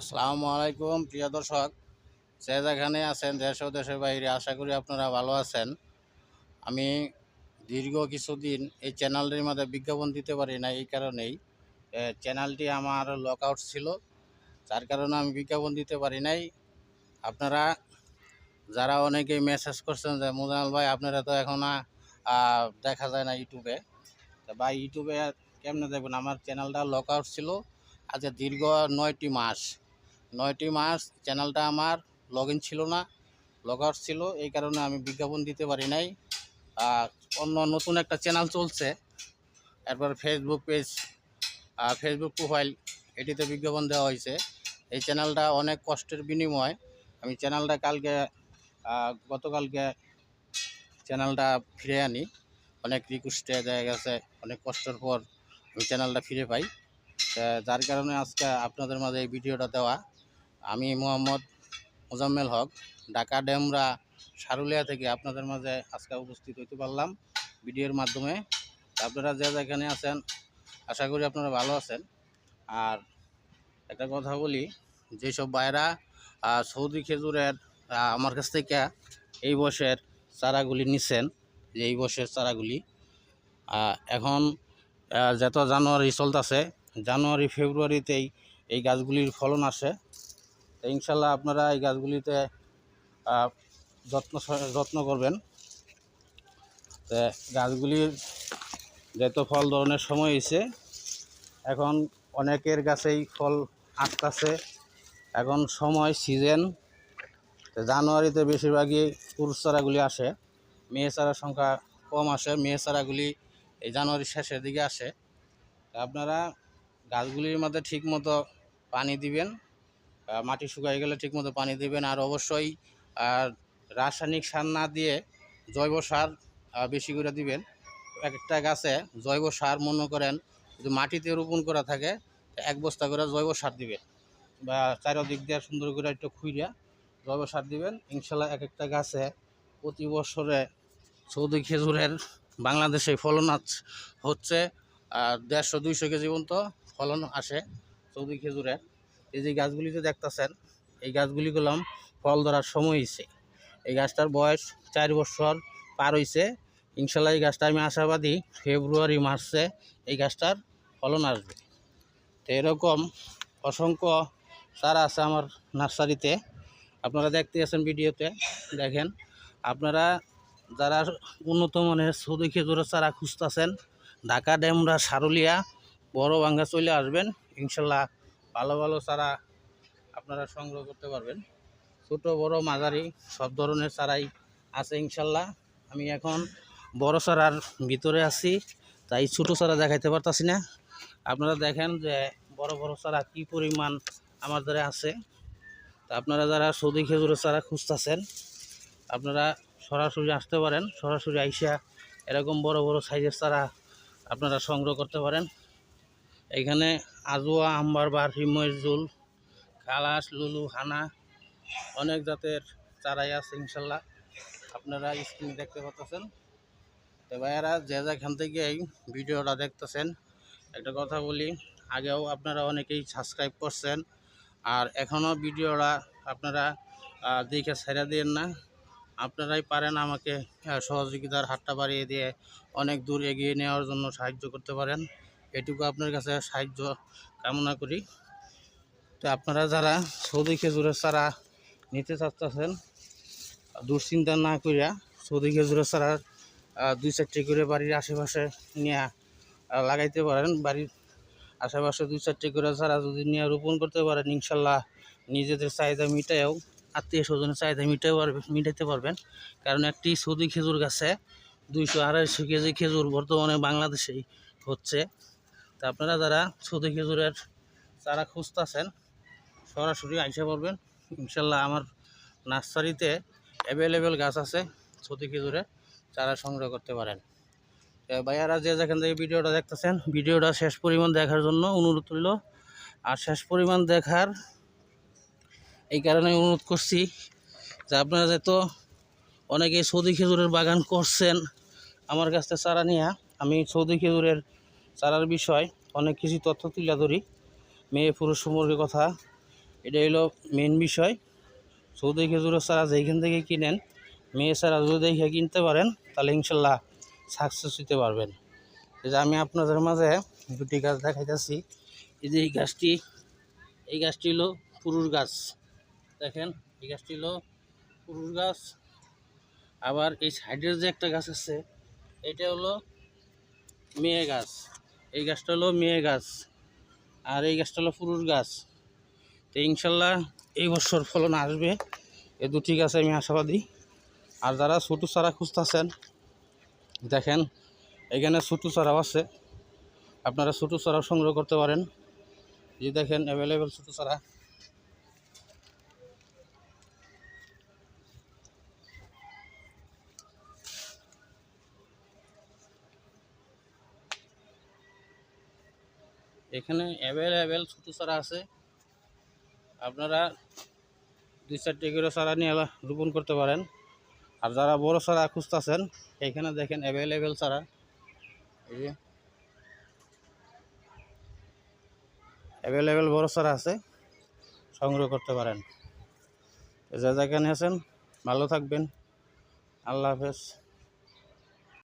আসসালামু আলাইকুম, প্রিয় দর্শক। যে যেখানে আছেন দেশ ও দেশের বাইরে। আশা করি আপনারা ভালো আছেন। আমি দীর্ঘ কিছুদিন এই চ্যানেলটির মধ্যে বিজ্ঞাপন দিতে পারি না এই কারণেই। চ্যানেলটি আমার লক আউট ছিল, যার কারণে আমি বিজ্ঞাপন দিতে পারি নাই। আপনারা যারা অনেকেই মেসেজ করছেন যে মুজাল ভাই, আপনারা তো এখন দেখা যায় না ইউটিউবে ভাই ইউটিউবে কেমনে দেখবেন? আমার চ্যানেলটা লক আউট ছিল আজ দীর্ঘ নয়টি মাস। নয়টি মাস চ্যানেলটা আমার লগ ছিল না লগ ছিল, এই কারণে আমি বিজ্ঞাপন দিতে পারি নাই। অন্য নতুন একটা চ্যানেল চলছে, এরপর ফেসবুক পেজ ফেসবুক প্রোফাইল এটিতে বিজ্ঞাপন দেওয়া হয়েছে। এই চ্যানেলটা অনেক কষ্টের বিনিময়। আমি চ্যানেলটা কালকে গতকালকে চ্যানেলটা ফিরে আনি। অনেক রিকোয়েস্টে দেখা গেছে, অনেক কষ্টের পর আমি চ্যানেলটা ফিরে পাই। যার কারণে আজকে আপনাদের মাঝে এই ভিডিওটা দেওয়া। আমি মোহাম্মদ মোজাম্মেল হক ঢাকা ডেমরা সারুলিয়া থেকে আপনাদের মাঝে আজকে উপস্থিত হইতে পারলাম ভিডিওর মাধ্যমে। আপনারা যে যেখানে আছেন আশা করি আপনারা ভালো আছেন। আর একটা কথা বলি যেসব আহ, সৌদি খেজুরের আমার কাছ থেকে এই বছর চারাগুলি নিছেন যে এই বছর চারাগুলি এখন যত জানুয়ারি চলতেছে জানুয়ারি ফেব্রুয়ারিতেই এই গাছগুলির ফলন আসে। তো ইনশাল্লাহ আপনারা এই গাছগুলিতে যত্ন যত্ন করবেন। তো গাছগুলির যেহেতু ফল ধরনের সময় হয়েছে এখন অনেকের গাছেই ফল আসতেছে এখন সময়, সিজন। জানুয়ারিতে বেশিরভাগই পুরুষ চারাগুলি আসে। মেয়ে চারার সংখ্যা কম আসে। মেয়ে চারাগুলি এই জানুয়ারির শেষের দিকে আসে। আপনারা গাছগুলির মধ্যে ঠিক মতো পানি দিবেন। মাটি শুকাই গেলে ঠিক মতো পানি দিবেন। আর অবশ্যই আর রাসায়নিক সার না দিয়ে জৈব সার বেশি করে দিবেন। এক একটা গাছে জৈব সার, মনে করেন, যদি মাটিতে রোপণ করা থাকে, এক বস্তা করে জৈব সার দিবেন। বা চারিদিক দিয়ে সুন্দর করে একটু খুঁড়িয়া জৈব সার দিবেন। ইনশাল্লাহ এক একটা গাছে প্রতি বছরে সৌদি খেজুরের বাংলাদেশে ফলন হচ্ছে দেড়শো দুইশো কেজি পর্যন্ত ফলন আসে সৌদি খেজুরের। এই যে গাছগুলি যে দেখতেছেন, এই গাছগুলি করলাম ফল ধরার সময় হয়েছে এই গাছটার বয়স চার বছর পার হয়েছে ইনশাল্লাহ এই গাছটা আমি আশাবাদী ফেব্রুয়ারি, মার্চে এই গাছটার ফলন আসবে। তো এরকম অসংখ্য চারা আছে আমার নার্সারিতে। আপনারা দেখতে আছেন ভিডিওতে, দেখেন। আপনারা যারা উন্নত মানের সৌদি খেজুরের চারা খুঁজতেছেন, ঢাকা, ডেমরা, সারুলিয়া, বড় ভাঙ্গা চলে আসবেন। ইনশাল্লাহ ভালো ভালো চারা আপনারা সংগ্রহ করতে পারবেন। ছোট, বড়, মাঝারি, সব ধরনের চারাই আছে ইনশাল্লাহ। আমি এখন বড় চারার ভিতরে আছি, তাই ছোট চারা দেখাইতে পারতাছি না। আপনারা দেখেন যে বড় বড় চারা কি পরিমাণ আমার দ্বারা আছে। তা আপনারা যারা সৌদি খেজুরের চারা খুঁজতেছেন, আপনারা সরাসরি আসতে পারেন, সরাসরি আইসা এরকম বড় বড় সাইজের চারা আপনারা সংগ্রহ করতে পারেন। এখানে আজোয়া, আম্বার বার হিমজুল খালাস, লুলু, হানা, অনেক জাতের চারাই আছে ইনশাল্লাহ। আপনারা স্ক্রিনে দেখতে পাচ্ছেন। তো ভাইয়ারা, যে যেখান থেকে এই ভিডিওটা দেখতেছেন, একটা কথা বলি, আগেও আপনারা অনেকেই সাবস্ক্রাইব করছেন, আর এখনও ভিডিওটা আপনারা দেখে ছেড়ে দিন না। আপনারাই পারেন আমাকে সহযোগিতার হাতটা বাড়িয়ে দিয়ে অনেক দূর এগিয়ে নেওয়ার জন্য সাহায্য করতে পারেন। এটুকু আপনার কাছে সাহায্য কামনা করি। তো আপনারা যারা সৌদি খেজুরের চারা নিতে চাচ্ছেন, দুশ্চিন্তা না করিয়া সৌদি খেজুরের চারা দুই চারটি করে বাড়ির আশেপাশে নিয়ে লাগাইতে পারেন। বাড়ির আশেপাশে দুই চারটি করে চারা যদি নিয়ে রোপণ করতে পারেন, ইনশাল্লাহ নিজেদের চাহিদা মিটাইও, আত্মীয় স্বজনের চাহিদা মিটাই পারবে, মিটাইতে পারবেন। কারণ একটি সৌদি খেজুর গাছে দুইশো আড়াইশো কেজি খেজুর বর্তমানে বাংলাদেশেই হচ্ছে। তা আপনারা যারা সৌদি খেজুরের চারা খুঁজতেছেন, সরাসরি আইসা পারবেন ইনশাল্লাহ আমার নার্সারিতে অ্যাভেলেবেল গাছ আছে, সৌদি খেজুরের চারা সংগ্রহ করতে পারেন। ভাইয়ারা যে যেখান থেকে ভিডিওটা দেখতেছেন, ভিডিওটা শেষ পরিমাণ দেখার জন্য অনুরোধ রইল। আর শেষ পরিমাণ দেখার এই কারণে অনুরোধ করছি যে আপনারা যেহেতু অনেকে সৌদি খেজুরের বাগান করছেন, আমার কাছ থেকে চারা নিয়ে আমি সৌদি খেজুরের চারার বিষয়, অনেক কিছু তথ্য তুলে ধরি। মেয়ে, পুরুষ সম্পর্কে কথা, এটা হলো মেন বিষয়। সৌদি খেজুরের চারা যেইখান থেকে কিনেন, মেয়ে চারা যদি দেখে কিনতে পারেন, তাহলে ইনশাল্লাহ সাকসেস হতে পারবেন। যে আমি আপনাদের মাঝে দুটি গাছ দেখাইতেছি। এই যে এই গাছটি এই গাছটি হলো পুরুষ গাছ। দেখেন, এই গাছটি হলো পুরুষ গাছ। আবার এই সাইডের যে একটা গাছ আছে, এটা হলো মেয়ে গাছ। এই গাছটা হলো মেয়ে গাছ, আর এই গাছটা হলো পুরুষ গাছ। তো ইনশাল্লাহ এই বছর ফলন আসবে এই দুটি গাছে আমি আশাবাদী। আর যারা ছোটো চারা খুঁজতেছেন, দেখেন, এখানে ছোটো চারাও আছে। আপনারা ছোটো চারাও সংগ্রহ করতে পারেন। যে দেখেন অ্যাভেলেবেল ছোটো চারা। এখানে অ্যাভেলেবেল ছোটো চারা আছে। আপনারা দুই চারটে করে চারা নিয়ে রোপণ করতে পারেন। আর যারা বড় চারা খুঁজতেছেন, এখানে দেখেন অ্যাভেলেবেল চারা। অ্যাভেলেবেল বড় চারা আছে। সংগ্রহ করতে পারেন। যা যেখানে আছেন, ভালো থাকবেন। আল্লাহ হাফেজ।